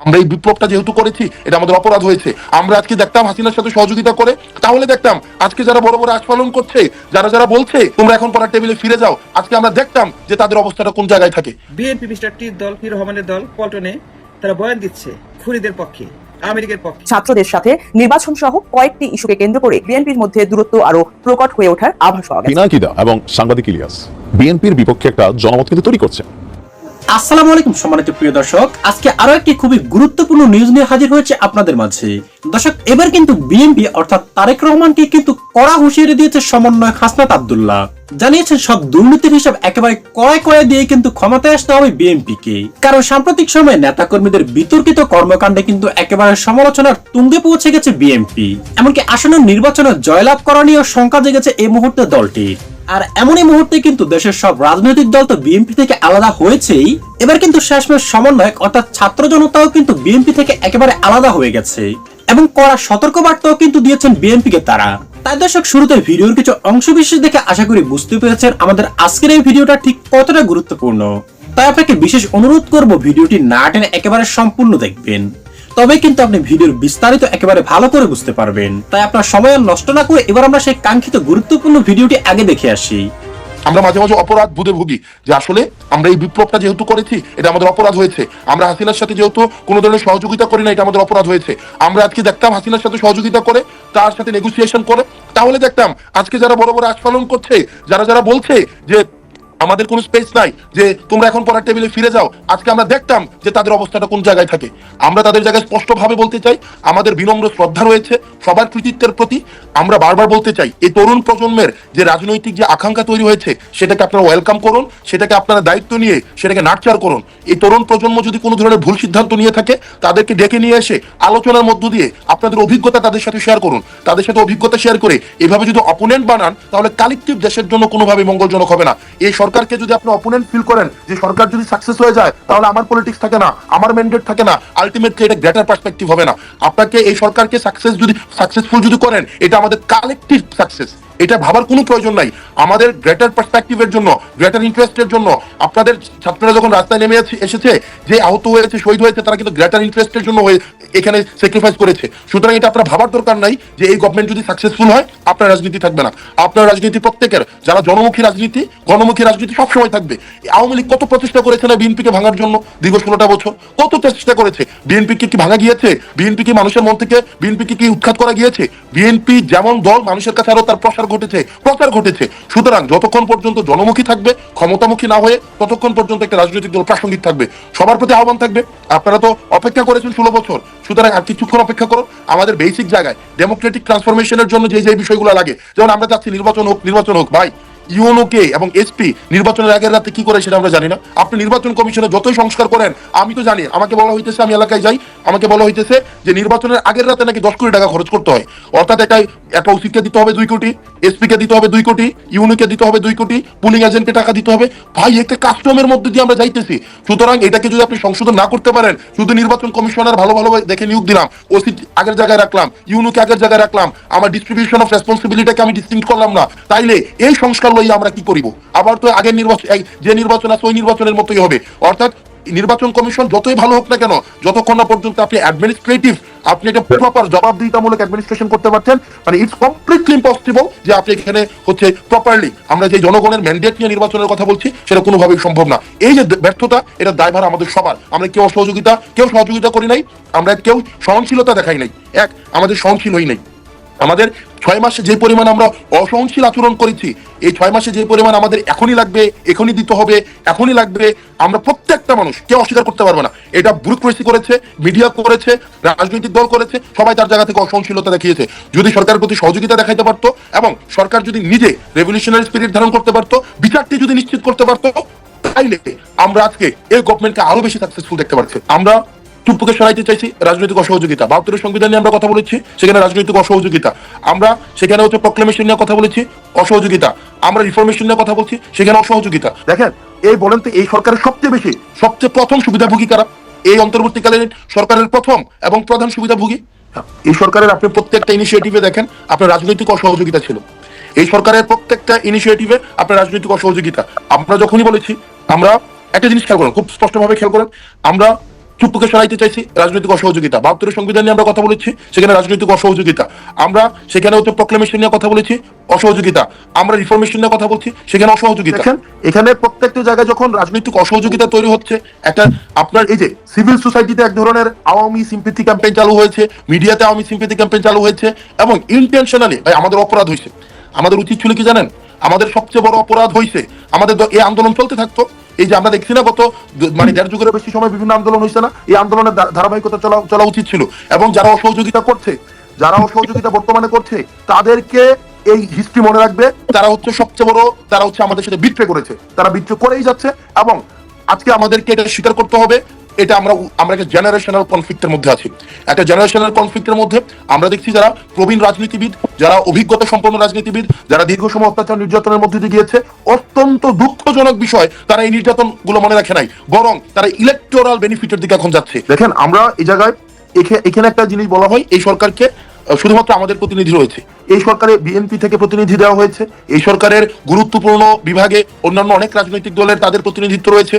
আমরা এই বিপ্লবটা যেহেতু করেছি এটা আমাদের অপরাধ হয়েছে। আমরা আজকে দেখতাম হাসিনার সাথে সহযোগিতা করে তাহলে দেখতাম আজকে যারা বড় বড় আস্ফালন করছে যারা যারা বলছে তোমরা এখন পড়ার টেবিলে ফিরে যাও। আজকে আমরা দেখতাম যে তাদের অবস্থাটা কোন জায়গায় থাকে। বিএনপি মিস্টার টির দল ফির রহমানের দল পল্টনে তারা বয়ান দিচ্ছে পক্ষে আমেরিকার পক্ষে। ছাত্রদের সাথে নির্বাচন সহ কয়েকটি ইস্যুকে কেন্দ্র করে বিএনপির মধ্যে দূরত্ব আরও প্রকট হয়ে ওঠার আভাস পাওয়া গেছে। এবং সাংবাদিক ইলিয়াস বিএনপির বিপক্ষে একটা জনমত কিন্তু তৈরি করছে। আসসালামু আলাইকুম সম্মানিত প্রিয় দর্শক। আজকে আরও একটি খুবই গুরুত্বপূর্ণ নিউজ নিয়ে হাজির হয়েছে আপনাদের মাঝে। দর্শক, এবার কিন্তু বিএনপি অর্থাৎ তারেক রহমানকে কিন্তু কড়া হুঁশিয়ারি দিয়েছে সমন্বয়ক হাসনাত আব্দুল্লাহ। জানিয়েছেন সব দুর্নীতির হিসাব একেবারে কড়ায় কড়ায় দিয়ে কিন্তু ক্ষমতায় আসতে হবে বিএনপিকে কারণ সাম্প্রতিক সময়ে নেতাকর্মীদের বিতর্কিত কর্মকাণ্ডে কিন্তু একেবারে সমালোচনার তুঙ্গে পৌঁছে গেছে বিএনপি এমনকি আসন্ন নির্বাচনে জয়লাভ করা নিয়েও শঙ্কা জেগেছে এই মুহূর্তে দলটির আর এমনই মুহূর্তে কিন্তু দেশের সব রাজনৈতিক দল তো বিএনপি থেকে আলাদা হয়েছেই। এবার কিন্তু শেষমেশ সমন্বয়ক অর্থাৎ ছাত্র জনতাও কিন্তু বিএনপি থেকে একেবারে আলাদা হয়ে গেছে। এবং কড়া সতর্ক বার্তাও কিন্তু দিয়েছেন বিএনপি কে তারা। তাই দর্শক, শুরুতে ভিডিওর কিছু অংশ বিশেষ দেখে আশা করি বুঝতে পেরেছেন আমাদের আজকের এই ভিডিওটা ঠিক কতটা গুরুত্বপূর্ণ। তাই আপনাকে বিশেষ অনুরোধ করব ভিডিওটি না টেনে একেবারে সম্পূর্ণ দেখবেন। তবে কিন্তু আপনি ভিডিওর বিস্তারিত একেবারে ভালো করে বুঝতে পারবেন। তাই আপনার সময় নষ্ট না করে এবার আমরা সেই কাঙ্ক্ষিত গুরুত্বপূর্ণ ভিডিওটি আগে দেখে আসি। আমরা মাঝে মাঝে অপরাধ বুধে ভুগি যে আসলে আমরা এই বিপ্লবটা যেহেতু করেছি, এটা আমাদের অপরাধ হয়েছে। আমরা হাসিনার সাথে যেহেতু কোনো ধরনের সহযোগিতা করি না, এটা আমাদের অপরাধ হয়েছে। আমরা আজকে দেখতাম হাসিনার সাথে সহযোগিতা করে, তার সাথে নেগোসিয়েশন করে। তাহলে দেখতাম, আজকে যারা বড় বড় আস্ফালন করছে, যারা যারা বলছে যে আমাদের কোনো স্পেস নাই যে তোমরা এখন পড়ার টেবিলে ফিরে যাও। আজকে আমরা দেখতাম যে তাদের অবস্থাটা কোন জায়গায় থাকে। আমরা তাদের জায়গায় স্পষ্টভাবে বলতে চাই, আমাদের বিনম্র শ্রদ্ধা রয়েছে, সবার কৃতিত্বের প্রতি। আমরা বারবার বলতে চাই, এই তরুণ প্রজন্মের যে রাজনৈতিক যে আকাঙ্ক্ষা তৈরি হয়েছে, সেটাকে আপনারা ওয়েলকাম করুন, সেটাকে আপনারা দায়িত্ব নিয়ে সেটাকে নাটচার করুন। এই তরুণ প্রজন্ম যদি কোনো ধরনের ভুল সিদ্ধান্ত নিয়ে থাকে, তাদেরকে ডেকে নিয়ে এসে আলোচনার মধ্য দিয়ে আপনাদের অভিজ্ঞতা তাদের সাথে শেয়ার করুন। তাদের সাথে অভিজ্ঞতা শেয়ার করে এভাবে যদি অপোনেন্ট বানান, তাহলে কালেকটিভ দেশের জন্য কোনোভাবে মঙ্গলজনক হবে না। এই সরকারকে যদি আপনি অপোনেন্ট ফিল করেন যে সরকার যদি সাকসেস হয়ে যায়, তাহলে আমার পলিটিক্স থাকে না, আমার ম্যান্ডেট থাকে না আলটিমেটলি এটা গ্রেটার পার্সপেক্টিভ হবে না। আপনাকে এই সরকারকে সাকসেস যদি সাকসেসফুল যদি করেন, এটা আমাদের কালেকটিভ সাকসেস এটা ভাবার কোনো প্রয়োজন নাই। আমাদের গ্রেটার পার্সপেক্টিভের জন্য গ্রেটার ইন্টারেস্টের জন্য, আপনাদের ছাত্ররা যখন রাস্তায় নেমে এসেছে, যে আহত হয়েছে, শহীদ হয়েছে, তারা কিন্তু গ্রেটার ইন্টারেস্টের জন্য এখানে স্যাক্রিফাইস করেছে। সুতরাং এটা আপনার ভাবার দরকার নাই যে এই গভর্নমেন্ট যদি সাকসেসফুল হয়, আপনার রাজনীতি থাকবে না। আপনার রাজনীতি প্রত্যেকের, যারা জনমুখী রাজনীতি, গণমুখী রাজনীতি সবসময় থাকবে। আওয়ামী লীগ কত প্রচেষ্টা করেছে না বিএনপিকে ভাঙার জন্য দীর্ঘ ষোলোটা বছর? কত চেষ্টা করেছে? বিএনপি কি ভাঙা গিয়েছে? বিএনপি কি মানুষের মন থেকে বিএনপি কি উৎখাত করা গিয়েছে? বিএনপি যেমন দল, মানুষের কাছে আরও তার প্রসার ঘটেছে, প্রচার ঘটেছে। সুতরাং যতক্ষণ পর্যন্ত জনমুখী থাকবে, ক্ষমতামুখী না হয়ে ততক্ষণ পর্যন্ত একটা রাজনৈতিক দল প্রাসঙ্গিক থাকবে। সবার প্রতি আহ্বান থাকবে, আপনারা তো অপেক্ষা করেছেন ষোলো বছর। সুতরাং আর কিছুক্ষণ অপেক্ষা করো আমাদের বেসিক জায়গায় ডেমোক্রেটিক ট্রান্সফরমেশনের জন্য যে যে বিষয়গুলো লাগে। যেমন আমরা চাচ্ছি নির্বাচন হোক নির্বাচন হোক, ভাই। ইউনোকে এবং এসপি নির্বাচনের আগের রাতে কি করে সেটা আমরা জানি না। আপনি নির্বাচন কমিশনে যতই সংস্কার করেন, আমি তো জানি, আমাকে বলা হইতেছে আমি এলাকায় যাই, আমাকে বলা হইতেছে যে নির্বাচনের আগের রাতে নাকি দশ কোটি টাকা খরচ করতে হয়। অর্থাৎ একটা একটা ওসিকে দিতে হবে দুই কোটি এসপি কে দিতে হবে দুই কোটি, ইউনিকে দিতে হবে দুই কোটি, পুলিং এজেন্টকে টাকা দিতে হবে। ভাই, একটা কাস্টমের মধ্যে দিয়ে আমরা যাইতেছি। সুতরাং এটাকে যদি আপনি সংশোধন না করতে পারেন, শুধু নির্বাচন কমিশনার ভালো ভালো দেখে নিয়োগ দিলাম ওসি আগের জায়গায় রাখলাম, ইউনুকে আগের জায়গায় রাখলাম, আমার ডিস্ট্রিবিউশন অফ রেসপন্সিবিলিটিকে আমি ডিস্টিংক্ট করলাম না, তাইলে এই সংস্কার লইয়া আমরা কি করিব? আবার তো আগের নির্বাচন যে নির্বাচন আছে, ওই নির্বাচনের মতোই হবে। অর্থাৎ নির্বাচন কমিশন যতই ভালো হোক না কেন, যতক্ষণ না পর্যন্ত আপনি অ্যাডমিনিস্ট্রেটিভ আপনি এটা প্রপার জবাবদিহিতামূলক অ্যাডমিনিস্ট্রেশন করতে পারছেন মানে ইটস কমপ্লিটলি ইম্পসিবল যে আপনি এখানে হচ্ছে প্রপারলি আমরা যে জনগণের ম্যান্ডেট নিয়ে নির্বাচনের কথা বলছি, সেটা কোনোভাবেই সম্ভব না। এই যে ব্যর্থতা, এটা দায়ভার আমাদের সবার। আমরা কেউ সহযোগিতা কেউ সহযোগিতা করি নাই, আমরা কেউ সহনশীলতা দেখাই নাই। এক, আমাদের সহনশীল হই নাই। আমাদের ছয় মাসে যে পরিমাণ আমরা অসহনশীল আচরণ করেছি, এই ছয় মাসে যে পরিমাণ আমাদের এখনই লাগবে, এখনই দিতে হবে, এখনই লাগবে, আমরা প্রত্যেকটা মানুষ কেউ অস্বীকার করতে পারবে না। এটা ব্যুরোক্রেসি করেছে মিডিয়া করেছে, রাজনৈতিক দল করেছে, সবাই তার জায়গা থেকে অসহনশীলতা দেখিয়েছে। যদি সরকারের প্রতি সহযোগিতা দেখাইতে পারতো এবং সরকার যদি নিজে রেভলিউশনারি স্পিরিট ধারণ করতে পারতো, বিচারটি যদি নিশ্চিত করতে পারতো, তাইলে আমরা আজকে এই গভর্নমেন্টকে আরও বেশি সাকসেসফুল দেখতে পাচ্ছি আমরা চুপ্পুকে সরাইতে চাইছি রাজনৈতিক অসহযোগিতা। বাহাত্তরের সংবিধান নিয়ে আমরা কথা বলেছি, সেখানে রাজনৈতিক অসহযোগিতা। আমরা সেখানে হচ্ছে প্রক্লেমেশন নিয়ে কথা বলেছি, অসহযোগিতা। আমরা রিফর্মেশন নিয়ে কথা বলছি, সেখানে অসহযোগিতা। দেখেন, এই বলেন তো এই সরকারের সবচেয়ে বেশি, সবচেয়ে প্রথম সুবিধাভোগী কারা? এই অন্তর্বর্তীকালীন সরকারের প্রথম এবং প্রধান সুবিধাভোগী? এই সরকারের আপনি প্রত্যেকটা ইনিশিয়েটিভে দেখেন, আপনার রাজনৈতিক অসহযোগিতা ছিল। এই সরকারের প্রত্যেকটা ইনিশিয়েটিভে আপনার রাজনৈতিক অসহযোগিতা। আমরা যখনই বলেছি, আমরা একটা জিনিস খেয়াল করেন, খুব স্পষ্টভাবে খেয়াল করেন, আমরা চুপ্পুকে সরাইতে চাইছি, রাজনৈতিক অসহযোগিতা। বাহাত্তরের সংবিধান নিয়ে আমরা কথা বলেছি, সেখানে রাজনৈতিক অসহযোগিতা। আমরা সেখানে হচ্ছে প্রক্লেমেশন নিয়ে কথা বলেছি, অসহযোগিতা। আমরা রিফরমেশন নিয়ে কথা বলছি, সেখানে অসহযোগিতা। এখানে প্রত্যেকটা জায়গায় যখন রাজনৈতিক অসহযোগিতা তৈরি হচ্ছে, একটা আপনার এই যে সিভিল সোসাইটিতে এক ধরনের আওয়ামী সিম্পিথি ক্যাম্পেইন চালু হয়েছে মিডিয়াতে আওয়ামী সিম্পিথি ক্যাম্পেইন চালু হয়েছে, এবং ইন্টেনশনালি আমাদের অপরাধ হয়েছে। আমাদের উচিত ছিল কি জানেন? আমাদের সবচেয়ে বড় অপরাধ হয়েছে আমাদের এই আন্দোলন চলতে থাকতো। এই যে আমরা দেখছি না গত মানে দেড় যুগের বেশি সময় বিভিন্ন আন্দোলন হয়েছে না, এই আন্দোলনের ধারাবাহিকতা চলা উচিত ছিল। এবং যারা অসহযোগিতা করছে, যারা অসহযোগিতা বর্তমানে করছে, তাদেরকে এই হিস্ট্রি মনে রাখবে, তারা হচ্ছে সবচেয়ে বড় তারা হচ্ছে আমাদের সাথে বিট্রে করেছে। তারা বিট্রে করেই যাচ্ছে এবং আজকে আমাদেরকে এটা স্বীকার করতে হবে এটা আমরা আমরা একটা জেনারেশনাল কনফ্লিক্টের মধ্যে আছি। একটা জেনারেশনাল কনফ্লিক্টের মধ্যে আমরা দেখছি যারা প্রবীণ রাজনীতিবিদ, যারা অভিজ্ঞতা সম্পন্ন রাজনীতিবিদ, যারা দীর্ঘ সময় অত্যাচার নির্যাতনের মধ্যে দিয়ে গিয়েছে, অত্যন্ত দুঃখজনক বিষয়, তারা এই নির্যাতনগুলো মনে রাখে নাই। বরং তারা ইলেকটোরাল বেনিফিটের দিকে এখন যাচ্ছে। দেখেন, আমরা এই জায়গায় এখে- এখানে একটা জিনিস বলা হয়, এই সরকারকে শুধুমাত্র আমাদের প্রতিনিধি রয়েছে। এই সরকারে বিএনপি থেকে প্রতিনিধি দেওয়া হয়েছে। এই সরকারের গুরুত্বপূর্ণ বিভাগে অন্যান্য অনেক রাজনৈতিক দলের তাদের প্রতিনিধিত্ব রয়েছে।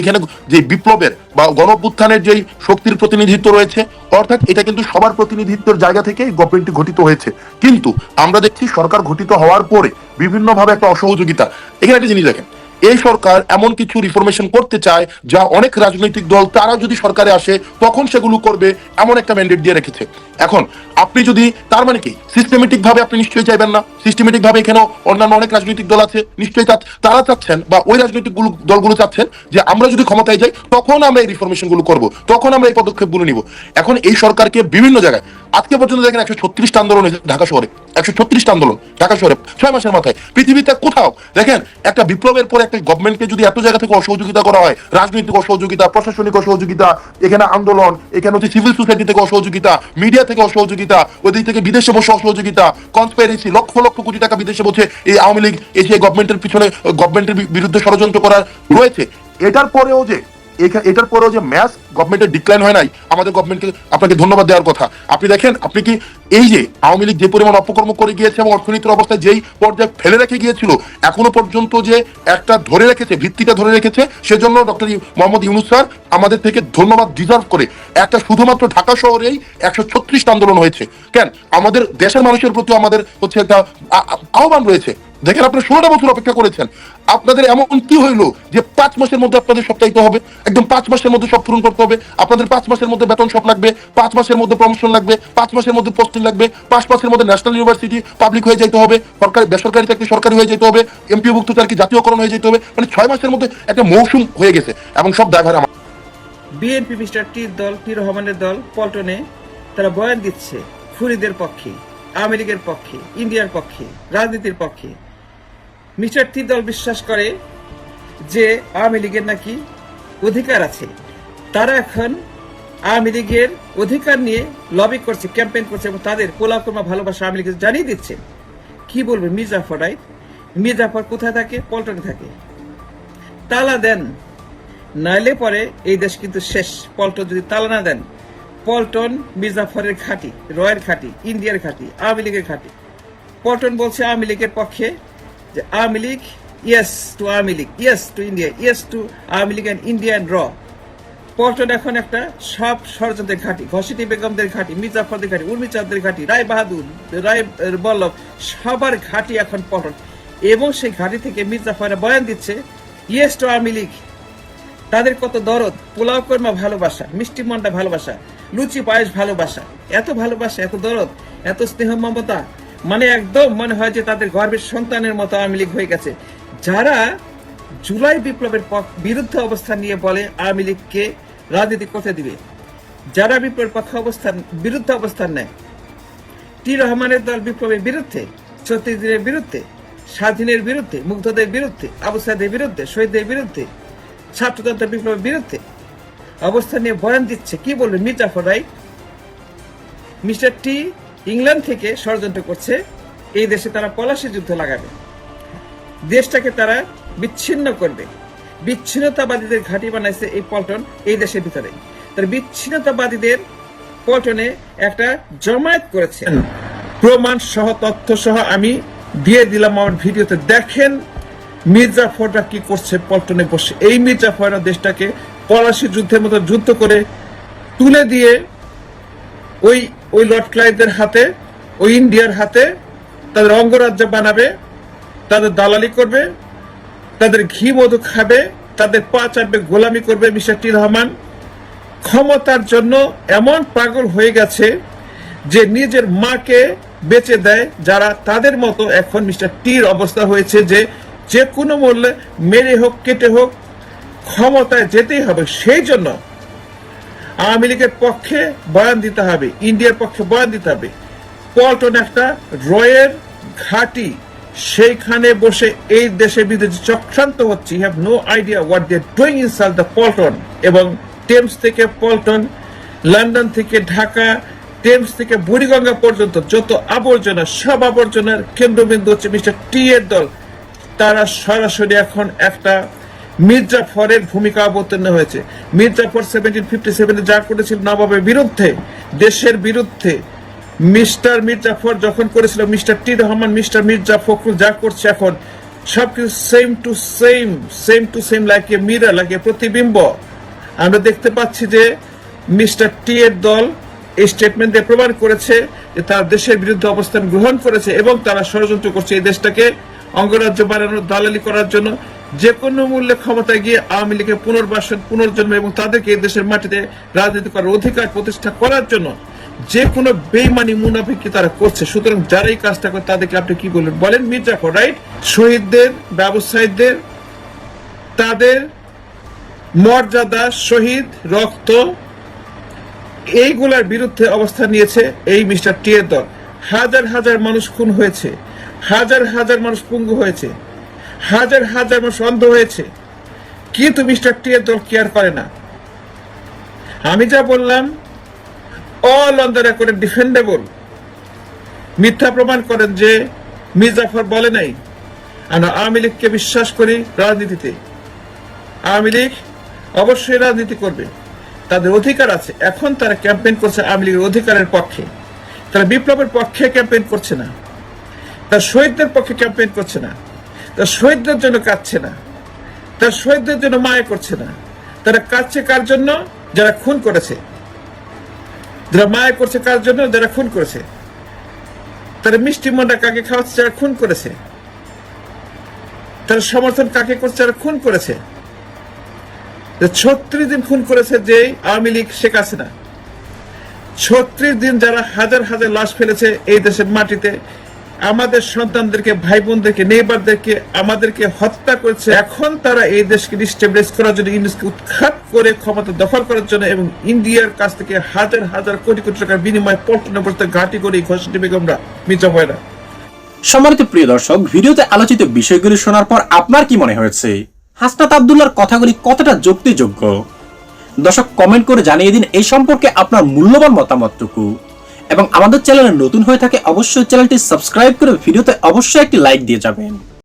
এখানে যে বিপ্লবের বা গণঅভ্যুত্থানের যেই শক্তির প্রতিনিধিত্ব রয়েছে, অর্থাৎ এটা কিন্তু সবার প্রতিনিধিত্বের জায়গা থেকে গভর্নমেন্টটি গঠিত হয়েছে। কিন্তু আমরা দেখছি সরকার গঠিত হওয়ার পরে বিভিন্নভাবে একটা অসহযোগিতা। এখানে একটা জিনিস দেখেন এই সরকার এমন কিছু রিফরমেশন করতে চায় যা অনেক রাজনৈতিক দল, তারা যদি সরকারে আসে, তখন সেগুলো করবে, এমন একটা ম্যান্ডেট দিয়ে রেখেছে। এখন, আপনি যদি, তার মানে কি? সিস্টেমেটিক ভাবে আপনি নিশ্চয়ই চাইবেন না? সিস্টেমেটিক ভাবে এখানেও অন্যান্য অনেক রাজনৈতিক দল আছে, নিশ্চয়ই তারা চাচ্ছেন বা ওই রাজনৈতিক গুলো- দলগুলো চাচ্ছেন যে আমরা যদি ক্ষমতায় যাই, তখন আমরা এই রিফরমেশনগুলো করব, তখন আমরা এই পদক্ষেপগুলো নিব। এখন এই সরকারকে বিভিন্ন জায়গায় আজকে পর্যন্ত দেখেন একশো ছত্রিশটা আন্দোলন হয়েছে ঢাকা শহরে। একশো ছত্রিশটা আন্দোলন ঢাকা শহরে ছয় মাসের মাথায়। পৃথিবীতে কোথাও, দেখেন, একটা বিপ্লবের পর একটা গভর্নমেন্টকে যদি এত জায়গা থেকে অসহযোগিতা করা হয়, রাজনৈতিক অসহযোগিতা, প্রশাসনিক অসহযোগিতা, এখানে আন্দোলন, এখানে হচ্ছে সিভিল সোসাইটি থেকে অসহযোগিতা মিডিয়া থেকে অসহযোগিতা ওদিক থেকে বিদেশে বসে অসহযোগিতা কনস্পাইরেসি লক্ষ লক্ষ কোটি টাকা বিদেশে বসে এই আওয়ামী লীগ এসে গভর্নমেন্টের পিছনে গভর্নমেন্টের বিরুদ্ধে ষড়যন্ত্র করার রয়েছে। এটার পরেও যে এটার পরেও যে ম্যাচ গভর্নমেন্টের ডিক্লাইন হয় নাই, আমাদের গভর্নমেন্টকে আপনাকে ধন্যবাদ দেওয়ার কথা। আপনি দেখেন, আপনি কি এই যে আওয়ামী লীগ যে পরিমাণ অপকর্ম করে গিয়েছে এবং অর্থনীতির অবস্থায় যেই পর্যায়ে ফেলে রেখে গিয়েছিল, এখনও পর্যন্ত যে একটা ধরে রেখেছে, ভিত্তিটা ধরে রেখেছে, সেজন্য ডক্টর মোহাম্মদ ইউনুস স্যার আমাদের থেকে ধন্যবাদ ডিজার্ভ করে একটা শুধুমাত্র ঢাকা শহরেই একশো ছত্রিশটা আন্দোলন হয়েছে। কেন? আমাদের দেশের মানুষের প্রতি আমাদের হচ্ছে একটা আহ্বান রয়েছে। দেখেন আপনারা ষোলোটা বছর অপেক্ষা করেছেন। আপনাদের এমন কি হইল যে পাঁচ মাসের মধ্যে আপনাদের সব চাইতে হবে? একদম পাঁচ মাসের মধ্যে সব পূরণ করতে হবে। আপনাদের পাঁচ মাসের মধ্যে বেতন সব লাগবে, পাঁচ মাসের মধ্যে প্রমোশন লাগবে, পাঁচ মাসের মধ্যে পোস্টিং লাগবে, পাঁচ মাসের মধ্যে ন্যাশনাল ইউনিভার্সিটি পাবলিক হয়ে যেতে হবে, সরকারি, বেসরকারি চাকরি সরকারি হয়ে যেতে হবে এমপিভুক্ত চাকরি জাতীয়করণ হয়ে যেতে হবে। মানে ছয় মাসের মধ্যে একটা মৌসুম হয়ে গেছে এবং সব ড্রাইভার আমার। বিএনপি মিস্টার টির দল টি রহমানের দল পল্টনে তারা বয়ান দিচ্ছে খুরিদের পক্ষে, আমেরিকার পক্ষে, ইন্ডিয়ার পক্ষে, রাজনীতির পক্ষে। মিস্টার টি দল বিশ্বাস করে যে আওয়ামী লীগের নাকি অধিকার আছে। তারা এখন আওয়ামী লীগের অধিকার নিয়ে লবি করছে ক্যাম্পেইন করছে এবং তাদের পোলাকর্মা ভালোবাসা আওয়ামী লীগকে জানিয়ে দিচ্ছে। কি বলবে মির্জাফর রাইট মির্জাফর কোথায় থাকে? পল্টনে থাকে। তালা দেন। নাইলে পরে এই দেশ কিন্তু শেষ। পল্টন যদি তালা না দেন, পল্টন মির্জাফরের ঘাঁটি রয়ের ঘাঁটি ইন্ডিয়ার ঘাঁটি আওয়ামী লীগের ঘাঁটি পল্টন বলছে আওয়ামী লীগের পক্ষে যে Awami League yes to Awami League yes to India yes to Awami League and Indian র পল্টন এখন একটা সব ষড়যন্ত্রের ঘাঁটি ঘসিটি বেগমদের ঘাঁটি, মির্জাফরদের ঘাঁটি, উর্মি চাঁদের ঘাঁটি, রায় বাহাদুর, রায় বল্লভ, সবার ঘাঁটি এখন পল্টন এবং সেই ঘাঁটি থেকে মির্জাফরের বয়ান দিচ্ছে ইয়েস টু আওয়ামী লীগ তাদের কত দরদ, পোলাও কর্মা ভালোবাসা, মিষ্টি মন্ডা ভালোবাসা, লুচি পায়েস ভালোবাসা, এত ভালোবাসা, এত দরদ, এত স্নেহ মমতা মানে একদম মনে হয় যে তাদের গর্বের সন্তানের মতো আওয়ামী লীগ হয়ে গেছে। যারা জুলাই বিপ্লবের বিরুদ্ধে অবস্থান নিয়ে বলে আওয়ামী লীগকে রাজনীতি করতে দিবে, যারা বিপ্লবের পক্ষে অবস্থান, বিরুদ্ধে অবস্থান নেয়, টি রহমানের দল বিপ্লবের বিরুদ্ধে ছত্রিশ দিনের বিরুদ্ধে, স্বাধীনের বিরুদ্ধে, মুগ্ধদের বিরুদ্ধে, আবু সাইদের বিরুদ্ধে, শহীদদের বিরুদ্ধে, ছাত্রতন্ত্র বিপ্লবের বিরুদ্ধে অবস্থান নিয়ে বয়ান দিচ্ছে। কি বলবেন মির্জাফর রাই মিস্টার টি ইংল্যান্ড থেকে ষড়যন্ত্র করছে, এই দেশে তারা পলাশি যুদ্ধ লাগাবে। দেশটাকে তারা বিচ্ছিন্ন করবে। বিচ্ছিন্নতাবাদীদের ঘাঁটি বানাইছে এই পল্টন এই দেশের ভিতরে। তার বিচ্ছিন্নতাবাদীদের পল্টনে একটা জমায়েত করেছে। প্রমাণ সহ, তথ্য সহ আমি দিয়ে দিলাম আমার ভিডিওতে। দেখেন মির্জাফররা কি করছে পল্টনে বসে। এই মির্জাফররা দেশটাকে পলাশি যুদ্ধের মতো যুদ্ধ করে তুলে দিয়ে ওই ওই লর্ড ক্লাইভদের হাতে, ওই ইন্ডিয়ার হাতে তাদের অঙ্গরাজ্য বানাবে, তাদের দালালি করবে, তাদের ঘি মধু খাবে, তাদের পা চাপবে, গোলামি করবে মিস্টার টি রহমান। ক্ষমতার জন্য এমন পাগল হয়ে গেছে যে নিজের মাকে বেচে দেয়, যারা তাদের মতো এখন মিস্টার টির অবস্থা হয়েছে যে যে কোনো মূল্যে মেরে হোক, কেটে হোক, ক্ষমতায় যেতেই হবে। সেই জন্য আওয়ামী লীগের পক্ষে বয়ান দিতে হবে, ইন্ডিয়ার পক্ষে বয়ান দিতে হবে। পল্টন একটা রয়ের ঘাটি, সেইখানে বসে এই দেশের বিরুদ্ধে চক্রান্ত হচ্ছে। Have no idea what they doing inside the Paltan এবং টেমস থেকে পল্টন লন্ডন থেকে ঢাকা টেমস থেকে বুড়িগঙ্গা পর্যন্ত যত আবর্জনা, সব আবর্জনার কেন্দ্রবিন্দু হচ্ছে মিস্টার টি এর দল। তারা সরাসরি এখন একটা মির্জাফরের ভূমিকা অবতীর্ণ হয়েছে। মির্জাফর সেভেন্টিন ফিফটি সেভেনে যা করেছিল নবাবের বিরুদ্ধে, দেশের বিরুদ্ধে, মিস্টার মির্জাফর যখন করেছিল, mister T Rahman, mister Mirza Fakhrul যা করছে এখন, সবকিছু same to same same to same লাগে মিরা লাগে প্রতিবিম্ব। আমরা দেখতে পাচ্ছি যে মিস্টার টি এর দল এই স্টেটমেন্ট দিয়ে প্রমাণ করেছে যে তারা দেশের বিরুদ্ধে অবস্থান গ্রহণ করেছে এবং তারা ষড়যন্ত্র করছে এই দেশটাকে অঙ্গরাজ্য বানানোর দালালি করার জন্য। যে কোনো মূল্যে ক্ষমতায় গিয়ে আওয়ামী লীগের পুনর্বাসন, পুনর্জন্ম এবং তাদেরকে দেশের মাটিতে রাজনীতি করার অধিকার প্রতিষ্ঠা করার জন্য যে কোনো বেইমানি মুনাফিকি তারা করছে। সুতরাং যারা এই কাজটা করে, তাদেরকে আপনি কি বলবেন? বলেন, মির্জাফর রাইট শহীদদের, ব্যবসায়ীদের, তাদের মর্যাদা, শহীদ, রক্ত, এইগুলার বিরুদ্ধে অবস্থান নিয়েছে এই মিস্টার টি এর দল। হাজার হাজার মানুষ খুন হয়েছে। হাজার হাজার মানুষ পঙ্গু হয়েছে। হাজার হাজার মানুষ অন্ধ হয়েছে। কিন্তু মিস্টার টি এর দল কেয়ার করে না? আমি যা বললাম all on the record defendable মিথ্যা প্রমাণ করেন যে মির্জাফর বলে নাই। আমরা আওয়ামী লীগকে বিশ্বাস করি রাজনীতিতে। আওয়ামী লীগ অবশ্যই রাজনীতি করবে। তাদের অধিকার আছে। এখন তারা ক্যাম্পেইন করছে আওয়ামী লীগের অধিকারের পক্ষে। তারা বিপ্লবের পক্ষে ক্যাম্পেইন করছে না। তারা শহীদদের পক্ষে ক্যাম্পেইন করছে না। তার শহীদদের জন্য কাঁদছে না। তার শহীদদের জন্য মায়া করছে না। তারা কাঁদছে কার জন্য? যারা খুন করেছে। যারা মায়া করছে কার জন্য? যারা খুন করেছে। তারা মিষ্টি মন্ডা কাকে খাওয়াচ্ছে? যারা খুন করেছে। তারা সমর্থন কাকে করছে? যারা খুন করেছে। ছত্রিশ দিন খুন করেছে যে আওয়ামী লীগ, শেখ হাসিনা। ছত্রিশ দিন যারা হাজার হাজার লাশ ফেলেছে এই দেশের মাটিতে আমাদের সন্তানদেরকে ভাই বোনদেরকে নেইবারদেরকে আমাদেরকে হত্যা করেছে। এখন তারা এই দেশকে ডিস্টেবলাইজ করার জন্য ইংলিশকে উৎখাত করে ক্ষমতা দখল করার জন্য এবং ইন্ডিয়ার কাছ থেকে হাজার হাজার কোটি কোটি টাকার বিনিময়ে পল্টনে বসতে ঘাঁটি করে ঘষটি বেগমরা মির্জা ভয়রা সম্মানিত প্রিয় দর্শক, ভিডিওতে আলোচিত বিষয়গুলি শোনার পর আপনার কি মনে হয়েছে? হাসনাত আবদুল্লার কথাগুলি কতটা যুক্তিযোগ্য? দর্শক, কমেন্ট করে জানিয়ে দিন এই সম্পর্কে আপনার মূল্যবান মতামতটুকু। এবং আমাদের চ্যানেলে নতুন হয়ে থাকে অবশ্যই চ্যানেলটি সাবস্ক্রাইব করে ভিডিওতে অবশ্যই একটি লাইক দিয়ে যাবেন।